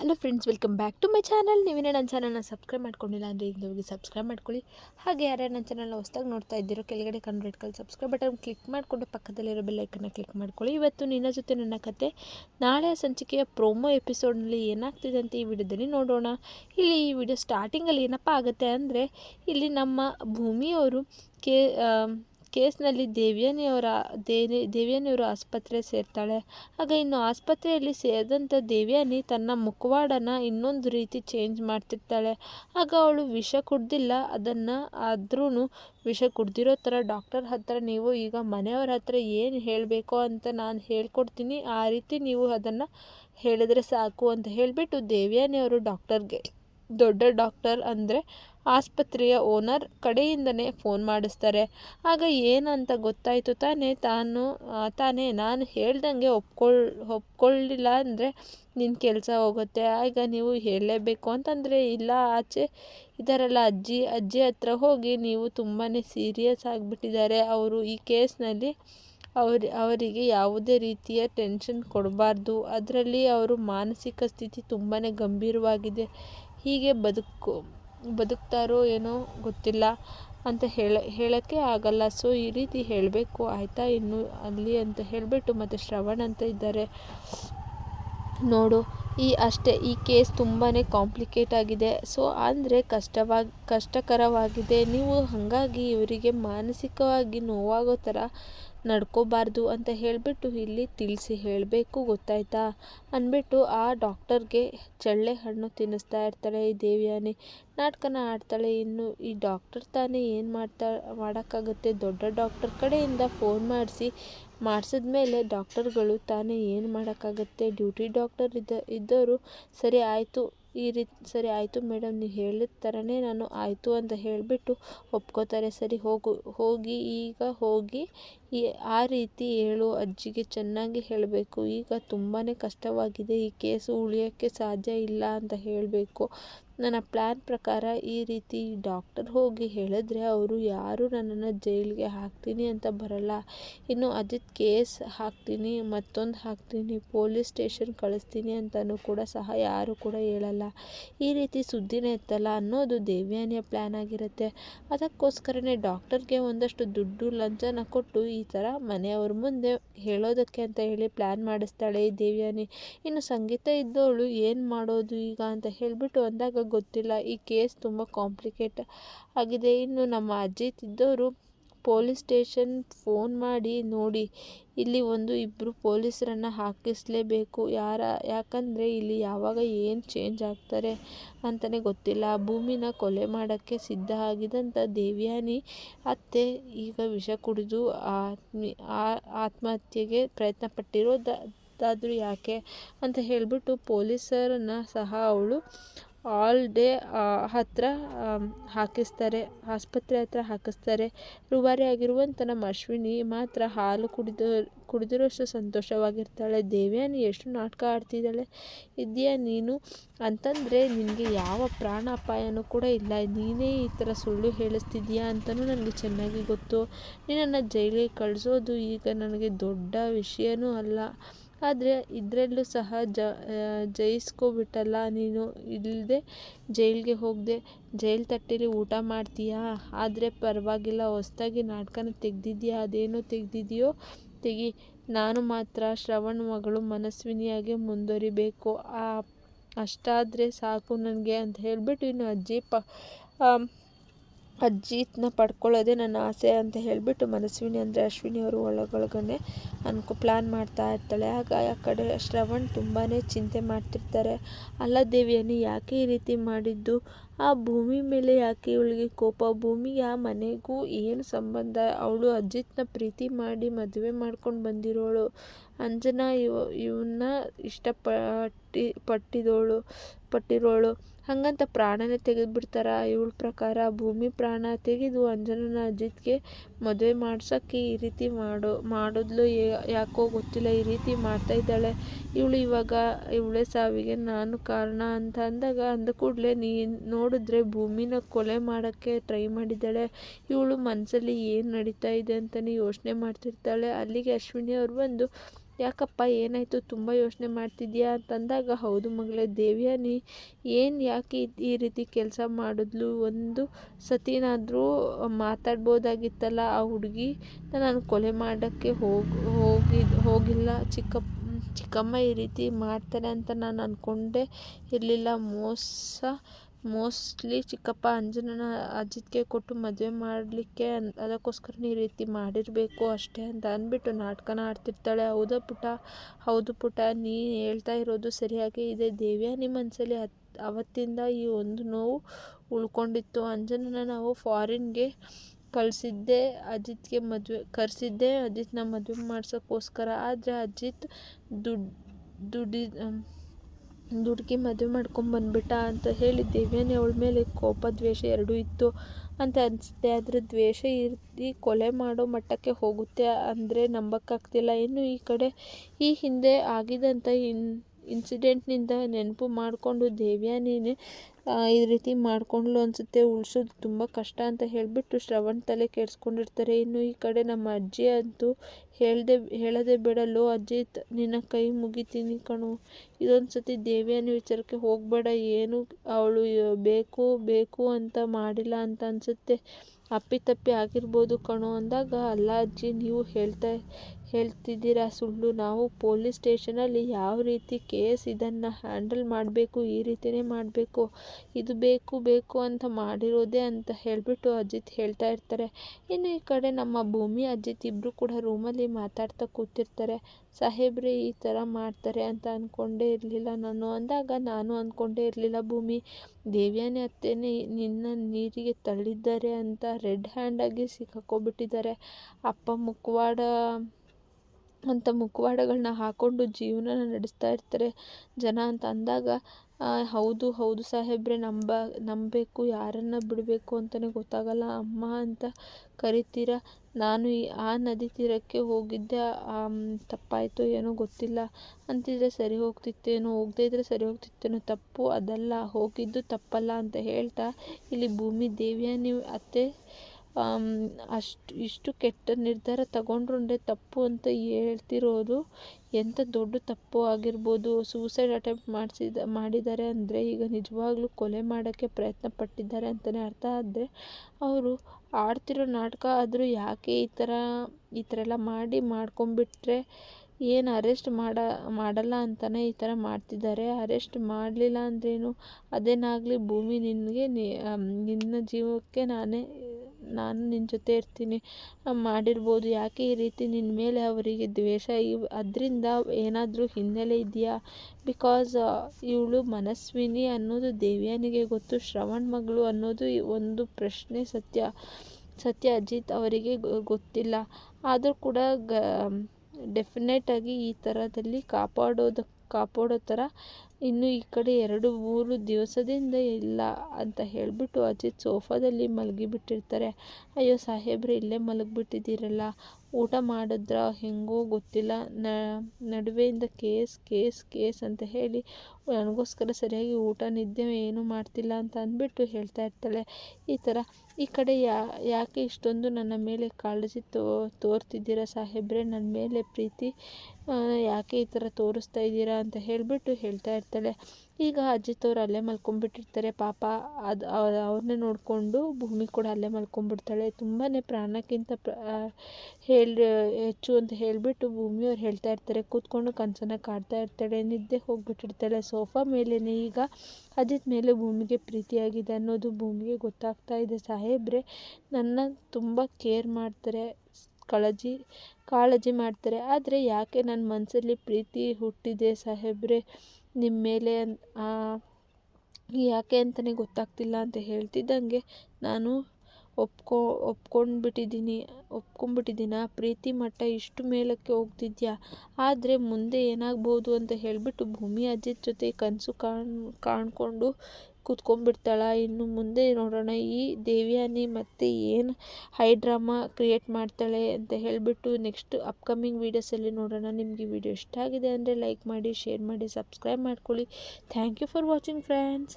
Hello friends welcome back to my channel ನೀವೇನೇ ನನ್ನ ಚಾನಲ್ನ ಸಬ್ಸ್ಕ್ರೈಬ್ ಮಾಡ್ಕೊಂಡಿಲ್ಲ ಅಂದರೆ ಈಗ ಹೋಗಿ ಸಬ್ಸ್ಕ್ರೈಬ್ ಮಾಡ್ಕೊಳ್ಳಿ. ಹಾಗೆ ಯಾರ್ಯಾರು ನನ್ನ ಚಾನಲ್ನ ಹೊಸ್ದಾಗಿ ನೋಡ್ತಾ ಇದ್ದೀರೋ, ಕೆಳಗಡೆ ಕಲರ್ ಸಬ್ಸ್ಕ್ರೈಬ್ ಬಟನ್ ಕ್ಲಿಕ್ ಮಾಡಿಕೊಂಡು ಪಕ್ಕದಲ್ಲಿರೋ ಬೆಲ್ಲೈಕನ್ನ ಕ್ಲಿಕ್ ಮಾಡ್ಕೊಳ್ಳಿ. ಇವತ್ತು ನಿನ್ನ ಜೊತೆ ನನ್ನ ಕತೆ, ನಾಳೆ ಸಂಚಿಕೆಯ ಪ್ರೊಮೋ ಎಪಿಸೋಡ್ನಲ್ಲಿ ಏನಾಗ್ತಿದೆ ಅಂತ ಈ ವಿಡಿಯೋದಲ್ಲಿ ನೋಡೋಣ. ಇಲ್ಲಿ ಈ ವಿಡಿಯೋ ಸ್ಟಾರ್ಟಿಂಗಲ್ಲಿ ಏನಪ್ಪ ಆಗುತ್ತೆ ಅಂದರೆ, ಇಲ್ಲಿ ನಮ್ಮ ಭೂಮಿಯವರು ಕೇ ಕೇಸ್ನಲ್ಲಿ ದೇವ್ಯಾನಿಯವರ ದೇವಿ ದೇವ್ಯಾನಿಯವರು ಆಸ್ಪತ್ರೆ ಸೇರ್ತಾಳೆ. ಆಗ ಇನ್ನು ಆಸ್ಪತ್ರೆಯಲ್ಲಿ ಸೇರಿದಂಥ ದೇವ್ಯಾನಿ ತನ್ನ ಮುಖವಾಡನ ಇನ್ನೊಂದು ರೀತಿ ಚೇಂಜ್ ಮಾಡ್ತಿರ್ತಾಳೆ. ಆಗ ಅವಳು ವಿಷ ಕುಡ್ದಿಲ್ಲ. ಅದನ್ನು ಆದ್ರೂ ವಿಷ ಕುಡ್ದಿರೋ ಥರ ಡಾಕ್ಟರ್ ಹತ್ರ ನೀವು ಈಗ ಮನೆಯವ್ರ ಹತ್ರ ಏನು ಹೇಳಬೇಕು ಅಂತ ನಾನು ಹೇಳ್ಕೊಡ್ತೀನಿ. ಆ ರೀತಿ ನೀವು ಅದನ್ನು ಹೇಳಿದ್ರೆ ಸಾಕು ಅಂತ ಹೇಳಿಬಿಟ್ಟು ದೇವ್ಯಾನಿಯವರು ಡಾಕ್ಟರ್ಗೆ ದೊಡ್ಡ ಡಾಕ್ಟರ್ ಅಂದರೆ ಆಸ್ಪತ್ರೆಯ ಓನರ್ ಕಡೆಯಿಂದನೇ ಫೋನ್ ಮಾಡಿಸ್ತಾರೆ. ಆಗ ಏನಂತ ಗೊತ್ತಾಯಿತು ತಾನೇ, ತಾನು ತಾನೇ ನಾನು ಹೇಳ್ದಂಗೆ ಒಪ್ಕೊಳ್, ಒಪ್ಕೊಳ್ಳಿಲ್ಲ ಅಂದರೆ ನಿನ್ನ ಕೆಲಸ ಹೋಗುತ್ತೆ. ಆಗ ನೀವು ಹೇಳಲೇಬೇಕು ಅಂತಂದರೆ, ಇಲ್ಲ, ಆಚೆ ಇದರಲ್ಲ, ಅಜ್ಜಿ ಅಜ್ಜಿ ಹತ್ರ ಹೋಗಿ ನೀವು ತುಂಬಾ ಸೀರಿಯಸ್ ಆಗಿಬಿಟ್ಟಿದ್ದಾರೆ. ಅವರು ಈ ಕೇಸ್ನಲ್ಲಿ ಅವ್ರ, ಅವರಿಗೆ ಯಾವುದೇ ರೀತಿಯ ಟೆನ್ಷನ್ ಕೊಡಬಾರ್ದು. ಅದರಲ್ಲಿ ಅವರು ಮಾನಸಿಕ ಸ್ಥಿತಿ ತುಂಬಾ ಗಂಭೀರವಾಗಿದೆ. ಹೀಗೆ ಬದುಕು ಬದುಕ್ತಾರೋ ಏನೋ ಗೊತ್ತಿಲ್ಲ ಅಂತ ಹೇಳ, ಹೇಳೋಕ್ಕೆ ಆಗಲ್ಲ. ಸೊ ಈ ರೀತಿ ಹೇಳಬೇಕು. ಆಯಿತಾ? ಇನ್ನು ಅಲ್ಲಿ ಅಂತ ಹೇಳಿಬಿಟ್ಟು ಮತ್ತು ಶ್ರವಣ್ ಅಂತ ಇದ್ದಾರೆ. ನೋಡು, ಈ ಅಷ್ಟೇ, ಈ ಕೇಸ್ ತುಂಬಾ ಕಾಂಪ್ಲಿಕೇಟ್ ಆಗಿದೆ. ಸೊ ಅಂದರೆ ಕಷ್ಟವಾಗಿ, ಕಷ್ಟಕರವಾಗಿದೆ. ನೀವು ಹಾಗಾಗಿ ಇವರಿಗೆ ಮಾನಸಿಕವಾಗಿ ನೋವಾಗೋ ಥರ ನಡ್ಕೋಬಾರ್ದು ಅಂತ ಹೇಳಿಬಿಟ್ಟು ಇಲ್ಲಿ ತಿಳಿಸಿ ಹೇಳಬೇಕು, ಗೊತ್ತಾಯ್ತಾ? ಅಂದ್ಬಿಟ್ಟು ಆ ಡಾಕ್ಟರ್ಗೆ ಚಳ್ಳೆ ಹಣ್ಣು ತಿನ್ನಿಸ್ತಾ ಇರ್ತಾಳೆ ಈ ದೇವಿಯಾನೆ. ನಾಟಕನ ಆಡ್ತಾಳೆ. ಇನ್ನು ಈ ಡಾಕ್ಟರ್ ತಾನೇ ಏನು ಮಾಡ್ತಾ, ಮಾಡೋಕ್ಕಾಗುತ್ತೆ? ದೊಡ್ಡ ಡಾಕ್ಟರ್ ಕಡೆಯಿಂದ ಫೋನ್ ಮಾಡಿಸಿ ಮೇಲೆ ಡಾಕ್ಟರ್ಗಳು ತಾನೇ ಏನು ಮಾಡೋಕ್ಕಾಗುತ್ತೆ? ಡ್ಯೂಟಿ ಡಾಕ್ಟರ್ ಇದ್ದ ಇದ್ದವರು ಸರಿ ಆಯಿತು. ಈ ರೀತಿ ಸರಿ ಆಯಿತು ಮೇಡಮ್, ನೀವು ಹೇಳಿದ ಥರನೇ ನಾನು ಆಯಿತು ಅಂತ ಹೇಳಿಬಿಟ್ಟು ಒಪ್ಕೋತಾರೆ. ಸರಿ, ಹೋಗು, ಹೋಗಿ, ಈಗ ಹೋಗಿ, ಈ, ಆ ರೀತಿ ಹೇಳು ಅಜ್ಜಿಗೆ ಚೆನ್ನಾಗಿ ಹೇಳಬೇಕು. ಈಗ ತುಂಬಾ ಕಷ್ಟವಾಗಿದೆ. ಈ ಕೇಸು ಉಳಿಯೋಕ್ಕೆ ಸಾಧ್ಯ ಇಲ್ಲ ಅಂತ ಹೇಳಬೇಕು. ನನ್ನ ಪ್ಲ್ಯಾನ್ ಪ್ರಕಾರ ಈ ರೀತಿ ಡಾಕ್ಟರ್ ಹೋಗಿ ಹೇಳಿದ್ರೆ ಅವರು ಯಾರು ನನ್ನನ್ನು ಜೈಲಿಗೆ ಹಾಕ್ತೀನಿ ಅಂತ ಬರಲ್ಲ. ಇನ್ನು ಅಜಿತ್ ಕೇಸ್ ಹಾಕ್ತೀನಿ, ಮತ್ತೊಂದು ಹಾಕ್ತೀನಿ, ಪೊಲೀಸ್ ಸ್ಟೇಷನ್ ಕಳಿಸ್ತೀನಿ ಅಂತಲೂ ಕೂಡ ಸಹ ಯಾರು ಕೂಡ ಹೇಳಲ್ಲ. ಈ ರೀತಿ ಸುದ್ದಿನೇ ಇತ್ತಲ್ಲ ಅನ್ನೋದು ದೇವ್ಯಾನಿಯ ಪ್ಲ್ಯಾನ್ ಆಗಿರುತ್ತೆ. ಅದಕ್ಕೋಸ್ಕರನೇ ಡಾಕ್ಟರ್ಗೆ ಒಂದಷ್ಟು ದುಡ್ಡು, ಲಂಚನ ಕೊಟ್ಟು ಈ ಥರ ಮನೆಯವ್ರ ಮುಂದೆ ಹೇಳೋದಕ್ಕೆ ಅಂತ ಹೇಳಿ ಪ್ಲ್ಯಾನ್ ಮಾಡಿಸ್ತಾಳೆ ದೇವ್ಯಾನಿ. ಇನ್ನು ಸಂಗೀತ ಇದ್ದವಳು ಏನು ಮಾಡೋದು ಈಗ ಅಂತ ಹೇಳಿಬಿಟ್ಟು ಅಂದಾಗ ಗೊತ್ತಿಲ್ಲ. ಈ ಕೇಸ್ ತುಂಬ ಕಾಂಪ್ಲಿಕೇಟ್ ಆಗಿದೆ. ಇನ್ನು ನಮ್ಮ ಅಜ್ಜಿ ತಿದ್ದವರು ಪೊಲೀಸ್ ಸ್ಟೇಷನ್ ಫೋನ್ ಮಾಡಿ ನೋಡಿ, ಇಲ್ಲಿ ಒಂದು ಇಬ್ಬರು ಪೊಲೀಸರನ್ನು ಹಾಕಿಸಲೇಬೇಕು. ಯಾರ, ಯಾಕಂದರೆ ಇಲ್ಲಿ ಯಾವಾಗ ಏನು ಚೇಂಜ್ ಆಗ್ತಾರೆ ಅಂತಲೇ ಗೊತ್ತಿಲ್ಲ. ಭೂಮಿನ ಕೊಲೆ ಮಾಡೋಕ್ಕೆ ಸಿದ್ಧ ಆಗಿದಂಥ ದೇವ್ಯಾನಿ ಅತ್ತೆ ಈಗ ವಿಷ ಕುಡಿದು ಆತ್ಮಿ ಆತ್ಮಹತ್ಯೆಗೆ ಪ್ರಯತ್ನ ಪಟ್ಟಿರೋದಾದರೂ ಯಾಕೆ ಅಂತ ಹೇಳಿಬಿಟ್ಟು ಪೊಲೀಸರನ್ನು ಸಹ ಅವಳು ಆಲ್ ಡೇ ಹತ್ತಿರ ಹಾಕಿಸ್ತಾರೆ, ಆಸ್ಪತ್ರೆ ಹತ್ತಿರ ಹಾಕಿಸ್ತಾರೆ. ರೂವಾರಿ ಆಗಿರುವಂಥ ನಮ್ಮ ಅಶ್ವಿನಿ ಮಾತ್ರ ಹಾಲು ಕುಡಿದು ಕುಡಿದಿರೋಷ್ಟು ಸಂತೋಷವಾಗಿರ್ತಾಳೆ. ದೇವ್ಯಾನಿ ಎಷ್ಟು ನಾಟಕ ಆಡ್ತಿದ್ದಾಳೆ? ಇದೆಯಾ ನೀನು? ಅಂತಂದರೆ, ನಿನಗೆ ಯಾವ ಪ್ರಾಣ ಅಪಾಯನೂ ಕೂಡ ಇಲ್ಲ. ನೀನೇ ಈ ಥರ ಸುಳ್ಳು ಹೇಳಿಸ್ತಿದ್ಯಾ ಅಂತಲೂ ನನಗೆ ಚೆನ್ನಾಗಿ ಗೊತ್ತು. ನಿನ್ನನ್ನು ಜೈಲಿಗೆ ಕಳಿಸೋದು ಈಗ ನನಗೆ ದೊಡ್ಡ ವಿಷಯನೂ ಅಲ್ಲ. ಆದರೆ ಇದರಲ್ಲೂ ಸಹ ಜ ಜಯಿಸ್ಕೊಬಿಟ್ಟಲ್ಲ ನೀನು ಇಲ್ಲದೆ ಜೈಲಿಗೆ ಹೋಗದೆ, ಜೈಲು ತಟ್ಟೆಲಿ ಊಟ ಮಾಡ್ತೀಯಾ? ಆದರೆ ಪರವಾಗಿಲ್ಲ, ಹೊಸ್ದಾಗಿ ನಾಟಕನ ತೆಗ್ದಿದ್ಯಾ ಅದೇನೋ ತೆಗ್ದಿದೆಯೋ? ತೆಗಿ. ನಾನು ಮಾತ್ರ ಶ್ರವಣ್ ಮಗಳು ಮನಸ್ವಿನಿಯಾಗಿ ಮುಂದುವರಿಬೇಕು ಆ, ಅಷ್ಟಾದರೆ ಸಾಕು ನನಗೆ ಅಂತ ಹೇಳಿಬಿಟ್ಟು ಇನ್ನು ಅಜ್ಜಿ ಪ ಅಜ್ಜಿನ ಪಡ್ಕೊಳ್ಳೋದೇ ನನ್ನ ಆಸೆ ಅಂತ ಹೇಳಿಬಿಟ್ಟು ಮನಸ್ವಿನಿ ಅಂದರೆ ಅಶ್ವಿನಿ ಅವರು ಒಳಗೊಳಗನೆ ಅನ್ಕೊ ಪ್ಲ್ಯಾನ್ ಮಾಡ್ತಾ ಇರ್ತಾಳೆ. ಆಗ ಆ ಕಡೆ ಶ್ರವಣ್ ತುಂಬಾ ಚಿಂತೆ ಮಾಡ್ತಿರ್ತಾರೆ. ಅಲ್ಲ ದೇವಿಯನ್ನು ಯಾಕೆ ಈ ರೀತಿ ಮಾಡಿದ್ದು? ಆ ಭೂಮಿ ಮೇಲೆ ಯಾಕೆ ಇವಳಿಗೆ ಕೋಪ? ಭೂಮಿಗೆ ಆ ಮನೆಗೂ ಏನು ಸಂಬಂಧ? ಅವಳು ಅಜಿತ್ನ ಪ್ರೀತಿ ಮಾಡಿ ಮದುವೆ ಮಾಡ್ಕೊಂಡು ಬಂದಿರೋಳು. ಅಂಜನಾ ಇವ, ಇವನ್ನ ಇಷ್ಟಪಟ್ಟಿ, ಪಟ್ಟಿದೋಳು. ಪಟ್ಟಿರೋಳು. ಹಾಗಂತ ಪ್ರಾಣನೇ ತೆಗೆದುಬಿಡ್ತಾರ. ಇವಳ ಪ್ರಕಾರ ಭೂಮಿ ಪ್ರಾಣ ತೆಗೆದು ಅಂಜನನ ಅಜಿತ್ಗೆ ಮದುವೆ ಮಾಡ್ಸೋಕ್ಕೆ ಈ ರೀತಿ ಮಾಡು, ಮಾಡಿದ್ಲು ಯಾಕೋ ಗೊತ್ತಿಲ್ಲ. ಈ ರೀತಿ ಮಾಡ್ತಾ ಇದ್ದಾಳೆ. ಇವಳು ಇವಾಗ ಇವಳೇ ಸಾವಿಗೆ ನಾನು ಕಾರಣ ಅಂತ ಅಂದಾಗ, ಅಂದ ಕೂಡಲೇ ನೀ ನೋಡಿದ್ರೆ ಭೂಮಿನ ಕೊಲೆ ಮಾಡೋಕ್ಕೆ ಟ್ರೈ ಮಾಡಿದ್ದಾಳೆ. ಇವಳು ಮನಸ್ಸಲ್ಲಿ ಏನು ನಡೀತಾ ಇದೆ ಅಂತಲೇ ಯೋಚನೆ ಮಾಡ್ತಿರ್ತಾಳೆ. ಅಲ್ಲಿಗೆ ಅಶ್ವಿನಿ ಅವ್ರು ಬಂದು ಯಾಕಪ್ಪ ಏನಾಯಿತು? ತುಂಬ ಯೋಚನೆ ಮಾಡ್ತಿದ್ಯಾ? ಅಂತಂದಾಗ ಹೌದು ಮಗಳೇ ದೇವ್ಯಾನಿ ಏನು ಯಾಕೆ ಈ ರೀತಿ ಕೆಲಸ ಮಾಡಿದ್ಲು? ಒಂದು ಸತಿನಾದರೂ ಮಾತಾಡ್ಬೋದಾಗಿತ್ತಲ್ಲ ಆ ಹುಡುಗಿ? ನಾನು ಕೊಲೆ ಮಾಡೋಕ್ಕೆ ಹೋಗಿ ಹೋಗಿ ಹೋಗಿಲ್ಲ. ಚಿಕ್ಕಪ್ಪ ಚಿಕ್ಕಮ್ಮ ಈ ರೀತಿ ಮಾಡ್ತಾರೆ ಅಂತ ನಾನು ಅಂದ್ಕೊಂಡೇ ಇರಲಿಲ್ಲ. ಮೋಸ ಮೋಸ್ಟ್ಲಿ ಚಿಕ್ಕಪ್ಪ ಅಂಜನನ ಅಜಿತ್ಗೆ ಕೊಟ್ಟು ಮದುವೆ ಮಾಡಲಿಕ್ಕೆ ಅದಕ್ಕೋಸ್ಕರ ಈ ರೀತಿ ಮಾಡಿರಬೇಕು ಅಷ್ಟೇ ಅಂತ ಅಂದ್ಬಿಟ್ಟು ನಾಟಕನ ಆಡ್ತಿರ್ತಾಳೆ. ಹೌದಾ ಪುಟ? ಹೌದು ಪುಟ. ನೀನು ಹೇಳ್ತಾ ಇರೋದು ಸರಿಯಾಗಿ ಇದೆ. ದೇವ್ಯಾನಿ ಮನಸ್ಸಲ್ಲಿ ಅತ್ ಅವತ್ತಿಂದ ಈ ಒಂದು ನೋವು ಉಳ್ಕೊಂಡಿತ್ತು. ಅಂಜನನ ನಾವು ಫಾರಿನ್ಗೆ ಕಳಿಸಿದ್ದೆ, ಅಜಿತ್ಗೆ ಮದುವೆ, ಕರೆಸಿದ್ದೆ. ಅಜಿತ್ನ ಮದುವೆ ಮಾಡ್ಸೋಕ್ಕೋಸ್ಕರ. ಆದರೆ ಅಜಿತ್ ದುಡ್ಡು ದುಡ್ಡಿ ದುಡ್ಗಿ ಮದುವೆ ಮಾಡ್ಕೊಂಬಂದ್ಬಿಟ್ಟ ಅಂತ ಹೇಳಿ ದೇವ್ಯಾನಿ ಅವಳ ಮೇಲೆ ಕೋಪ, ದ್ವೇಷ ಎರಡೂ ಇತ್ತು ಅಂತ ಅನಿಸುತ್ತೆ. ಆದರೆ ದ್ವೇಷ ಇರ್ತಿ ಕೊಲೆ ಮಾಡೋ ಮಟ್ಟಕ್ಕೆ ಹೋಗುತ್ತೆ ಅಂದರೆ ನಂಬಕ್ಕಾಗ್ತಿಲ್ಲ. ಇನ್ನು ಈ ಕಡೆ ಈ ಹಿಂದೆ ಆಗಿದಂಥ ಇನ್ ಇನ್ಸಿಡೆಂಟ್ನಿಂದ ನೆನಪು ಮಾಡಿಕೊಂಡು ದೇವ್ಯಾನಿನೇ ಈ ರೀತಿ ಮಾಡಿಕೊಂಡ್ಲು ಅನಿಸುತ್ತೆ. ಉಳಿಸೋದು ತುಂಬ ಕಷ್ಟ ಅಂತ ಹೇಳಿಬಿಟ್ಟು ಶ್ರವಣ್ ತಲೆ ಕೆಡಿಸ್ಕೊಂಡಿರ್ತಾರೆ. ಇನ್ನು ಈ ಕಡೆ ನಮ್ಮ ಅಜ್ಜಿ ಅಂತೂ ಹೇಳದೆ, ಹೇಳೋದೇ ಬಿಡಲು ಅಜ್ಜಿ ನಿನ್ನ ಕೈ ಮುಗಿತೀನಿ ಕಣು. ಇದೊಂದು ಸತಿ ದೇವಿಯನ್ನು ವಿಚಾರಕ್ಕೆ ಹೋಗಬೇಡ. ಏನು ಅವಳು ಬೇಕು ಬೇಕು ಅಂತ ಮಾಡಿಲ್ಲ ಅಂತ ಅನಿಸುತ್ತೆ. ಅಪ್ಪಿತಪ್ಪಿ ಆಗಿರ್ಬೋದು ಕಣೋ ಅಂದಾಗ ಅಲ್ಲ ಅಜ್ಜಿ, ನೀವು ಹೇಳ್ತಾ ಹೇಳ್ತಿದ್ದೀರಾ ಸುಳ್ಳು? ನಾವು ಪೊಲೀಸ್ ಸ್ಟೇಷನಲ್ಲಿ ಯಾವ ರೀತಿ ಕೇಸ್ ಇದನ್ನು ಹ್ಯಾಂಡಲ್ ಮಾಡಬೇಕು, ಈ ರೀತಿಯೇ ಮಾಡಬೇಕು, ಇದು ಬೇಕು ಬೇಕು ಅಂತ ಮಾಡಿರೋದೇ ಅಂತ ಹೇಳಿಬಿಟ್ಟು ಅಜಿತ್ ಹೇಳ್ತಾ ಇರ್ತಾರೆ. ಇನ್ನು ಈ ಕಡೆ ನಮ್ಮ ಭೂಮಿ ಅಜಿತ್ ಇಬ್ಬರು ಕೂಡ ರೂಮಲ್ಲಿ ಮಾತಾಡ್ತಾ ಕೂತಿರ್ತಾರೆ. ಸಾಹೇಬ್ರೆ, ಈ ಥರ ಮಾಡ್ತಾರೆ ಅಂತ ಅಂದ್ಕೊಂಡೇ ಇರಲಿಲ್ಲ ನಾನು. ಅಂದಾಗ ನಾನು ಅಂದ್ಕೊಂಡೇ ಇರಲಿಲ್ಲ, ಭೂಮಿ, ದೇವ್ಯಾನೇ ಅತ್ತೇನೆ ನಿನ್ನ ನೀರಿಗೆ ತಳ್ಳಿದ್ದಾರೆ ಅಂತ ರೆಡ್ ಹ್ಯಾಂಡಾಗಿ ಸಿಕ್ಕಾಕೊಬಿಟ್ಟಿದ್ದಾರೆ. ಅಪ್ಪ ಮುಖವಾಡ ಅಂತ ಮುಖವಾಡಗಳನ್ನ ಹಾಕ್ಕೊಂಡು ಜೀವನ ನಡೆಸ್ತಾ ಇರ್ತಾರೆ ಜನ ಅಂತ ಅಂದಾಗ ಹೌದು ಹೌದು ಸಾಹೇಬ್ರೆ, ನಂಬ, ನಂಬಬೇಕು, ಯಾರನ್ನು ಬಿಡಬೇಕು ಅಂತಲೇ ಗೊತ್ತಾಗಲ್ಲ, ಅಮ್ಮ ಅಂತ ಕರಿತೀರ? ನಾನು ಈ, ಆ ನದಿ ತೀರಕ್ಕೆ ಹೋಗಿದ್ದೆ ತಪ್ಪಾಯಿತು ಏನೋ ಗೊತ್ತಿಲ್ಲ. ಅಂತಿದ್ರೆ ಸರಿ ಹೋಗ್ತಿತ್ತೇನೋ ಹೋಗದೇ ಇದ್ದರೆ ಸರಿ ಹೋಗ್ತಿತ್ತೇನೋ ತಪ್ಪು, ಅದಲ್ಲ, ಹೋಗಿದ್ದು ತಪ್ಪಲ್ಲ ಅಂತ ಹೇಳ್ತಾ, ಇಲ್ಲಿ ಭೂಮಿ ದೇವಿಯ ನೀವು ಅತ್ತೆ ಅಷ್ಟು, ಇಷ್ಟು ಕೆಟ್ಟ ನಿರ್ಧಾರ ತಗೊಂಡ್ರೆ ತಪ್ಪು ಅಂತ ಹೇಳ್ತಿರೋದು ಎಂಥ ದೊಡ್ಡ ತಪ್ಪು ಆಗಿರ್ಬೋದು. ಸೂಸೈಡ್ ಅಟೆಂಪ್ಟ್ ಮಾಡಿಸಿದ, ಮಾಡಿದ್ದಾರೆ ಅಂದರೆ ಈಗ ನಿಜವಾಗ್ಲೂ ಕೊಲೆ ಮಾಡೋಕ್ಕೆ ಪ್ರಯತ್ನ ಪಟ್ಟಿದ್ದಾರೆ ಅಂತಲೇ ಅರ್ಥ ಆದರೆ ಅವರು ಆಡ್ತಿರೋ ನಾಟಕ ಆದರೂ ಯಾಕೆ ಈ ಥರ ಈ ಥರ ಎಲ್ಲ ಮಾಡಿ ಮಾಡ್ಕೊಂಬಿಟ್ರೆ ಏನು ಅರೆಸ್ಟ್ ಮಾಡ, ಮಾಡಲ್ಲ ಅಂತಲೇ ಈ ಥರ ಮಾಡ್ತಿದ್ದಾರೆ. ಅರೆಸ್ಟ್ ಮಾಡಲಿಲ್ಲ ಅಂದ್ರೇನು ಅದೇನಾಗಲಿ ಭೂಮಿ ನಿನಗೆ ನಿನ್ನ ಜೀವಕ್ಕೆ ನಾನೇ ನಾನು ನಿನ್ನ ಜೊತೆ ಇರ್ತೀನಿ. ಮಾಡಿರ್ಬೋದು. ಯಾಕೆ ಈ ರೀತಿ ನಿನ್ನ ಮೇಲೆ ಅವರಿಗೆ ದ್ವೇಷ ಇವ್, ಅದರಿಂದ ಏನಾದರೂ ಹಿನ್ನೆಲೆ ಇದೆಯಾ? ಬಿಕಾಸ್ ಇವಳು ಮನಸ್ವಿನಿ ಅನ್ನೋದು ದೇವ್ಯಾನಿಗೆ ಗೊತ್ತು. ಶ್ರವಣ್ ಮಗಳು ಅನ್ನೋದು ಒಂದು ಪ್ರಶ್ನೆ ಸತ್ಯ. ಸತ್ಯ ಅಜಿತ್ ಅವರಿಗೆ ಗೊತ್ತಿಲ್ಲ. ಆದರೂ ಕೂಡ ಗ ಡೆಫಿನೆಟಾಗಿ ಈ ಥರದಲ್ಲಿ ಕಾಪಾಡೋದು ಕಾಪಾಡೋ ಥರ ಇನ್ನು ಈ ಕಡೆ ಎರಡು ಮೂರು ದಿವಸದಿಂದ ಇಲ್ಲ ಅಂತ ಹೇಳಿಬಿಟ್ಟು ಅಜಿತ್ ಸೋಫಾದಲ್ಲಿ ಮಲಗಿಬಿಟ್ಟಿರ್ತಾರೆ. ಅಯ್ಯೋ ಸಾಹೇಬ್ರೆ, ಇಲ್ಲೇ ಮಲಗಿಬಿಟ್ಟಿದ್ದೀರಲ್ಲ. ಊಟ ಮಾಡಿದ್ರ ಹೆಂಗೋ ಗೊತ್ತಿಲ್ಲ. ನಡುವೆಯಿಂದ ಕೇಸ್ ಕೇಸ್ ಕೇಸ್ ಅಂತ ಹೇಳಿ ನನಗೋಸ್ಕರ ಸರಿಯಾಗಿ ಊಟ, ನಿದ್ದೆ ಏನೂ ಮಾಡ್ತಿಲ್ಲ ಅಂತ ಅಂದ್ಬಿಟ್ಟು ಹೇಳ್ತಾ ಇರ್ತಾಳೆ. ಈ ಥರ ಈ ಕಡೆ ಯಾಕೆ ಇಷ್ಟೊಂದು ನನ್ನ ಮೇಲೆ ಕಾಳಜಿ ತೋ, ತೋರ್ತಿದ್ದೀರಾ ಸಾಹೇಬ್ರೆ? ನನ್ನ ಮೇಲೆ ಪ್ರೀತಿ ಯಾಕೆ ಈ ಥರ ತೋರಿಸ್ತಾ ಇದ್ದೀರಾ ಅಂತ ಹೇಳಿಬಿಟ್ಟು ಹೇಳ್ತಾ ಇರ್ತಾಳೆ. ಈಗ ಅಜಿತ್ ಅವ್ರು ಅಲ್ಲೇ ಮಲ್ಕೊಂಡ್ಬಿಟ್ಟಿರ್ತಾರೆ ಪಾಪ ಅದು ಅವ್ರನ್ನೇ ನೋಡಿಕೊಂಡು ಭೂಮಿ ಕೂಡ ಅಲ್ಲೇ ಮಲ್ಕೊಂಡ್ಬಿಡ್ತಾಳೆ ತುಂಬಾ ಪ್ರಾಣಕ್ಕಿಂತ ಪ್ರ ಹೇಳಿ, ಹೆಚ್ಚು ಅಂತ ಹೇಳಿಬಿಟ್ಟು ಭೂಮಿಯವ್ರು ಹೇಳ್ತಾ ಇರ್ತಾರೆ. ಕೂತ್ಕೊಂಡು ಕನಸನ್ನ ಕಾಡ್ತಾ ಇರ್ತಾಳೆ. ನಿದ್ದೆ ಹೋಗ್ಬಿಟ್ಟಿರ್ತಾಳೆ. ಸೋಫಾ ಮೇಲೇ ಈಗ ಅಜಿತ್ ಮೇಲೆ ಭೂಮಿಗೆ ಪ್ರೀತಿಯಾಗಿದೆ ಅನ್ನೋದು ಭೂಮಿಗೆ ಗೊತ್ತಾಗ್ತಾ ಇದೆ. ಸಾಹೇಬ್ರೆ, ನನ್ನ ತುಂಬ ಕೇರ್ ಮಾಡ್ತಾರೆ. ಕಾಳಜಿ ಕಾಳಜಿ ಮಾಡ್ತಾರೆ. ಆದರೆ ಯಾಕೆ ನನ್ನ ಮನಸ್ಸಲ್ಲಿ ಪ್ರೀತಿ ಹುಟ್ಟಿದೆ ಸಾಹೇಬ್ರೆ? ನಿಮ್ಮ ಮೇಲೆ ಯಾಕೆ ಅಂತಲೇ ಗೊತ್ತಾಗ್ತಿಲ್ಲ ಅಂತ ಹೇಳ್ತಿದ್ದಂಗೆ ನಾನು ಒಪ್ಕೊ, ಒಪ್ಕೊಂಡ್ಬಿಟ್ಟಿದ್ದೀನಿ, ಒಪ್ಕೊಂಡ್ಬಿಟ್ಟಿದ್ದೀನ? ಪ್ರೀತಿ ಮಟ್ಟ ಇಷ್ಟು ಮೇಲಕ್ಕೆ ಹೋಗ್ತಿದ್ಯಾ? ಆದರೆ ಮುಂದೆ ಏನಾಗ್ಬೋದು ಅಂತ ಹೇಳಿಬಿಟ್ಟು ಭೂಮಿ ಅಜ್ಜಿ ಜೊತೆ ಕನಸು ಕಾಣ್, ಕಾಣ್ಕೊಂಡು ಕೂತ್ಕೊಂಡ್ಬಿಡ್ತಾಳ. ಇನ್ನು ಮುಂದೆ ನೋಡೋಣ, ಈ ದೇವ್ಯಾನಿ ಮತ್ತೆ ಏನು ಹೈ ಡ್ರಾಮಾ ಕ್ರಿಯೇಟ್ ಮಾಡ್ತಾಳೆ ಅಂತ ಹೇಳಿಬಿಟ್ಟು ನೆಕ್ಸ್ಟ್ ಅಪ್ಕಮಿಂಗ್ ವೀಡಿಯೋಸಲ್ಲಿ ನೋಡೋಣ. ನಿಮಗೆ ವಿಡಿಯೋ ಇಷ್ಟ ಆಗಿದೆ ಅಂದರೆ ಲೈಕ್ ಮಾಡಿ ಶೇರ್ ಮಾಡಿ ಸಬ್ಸ್ಕ್ರೈಬ್ ಮಾಡ್ಕೊಳ್ಳಿ. Thank you for watching friends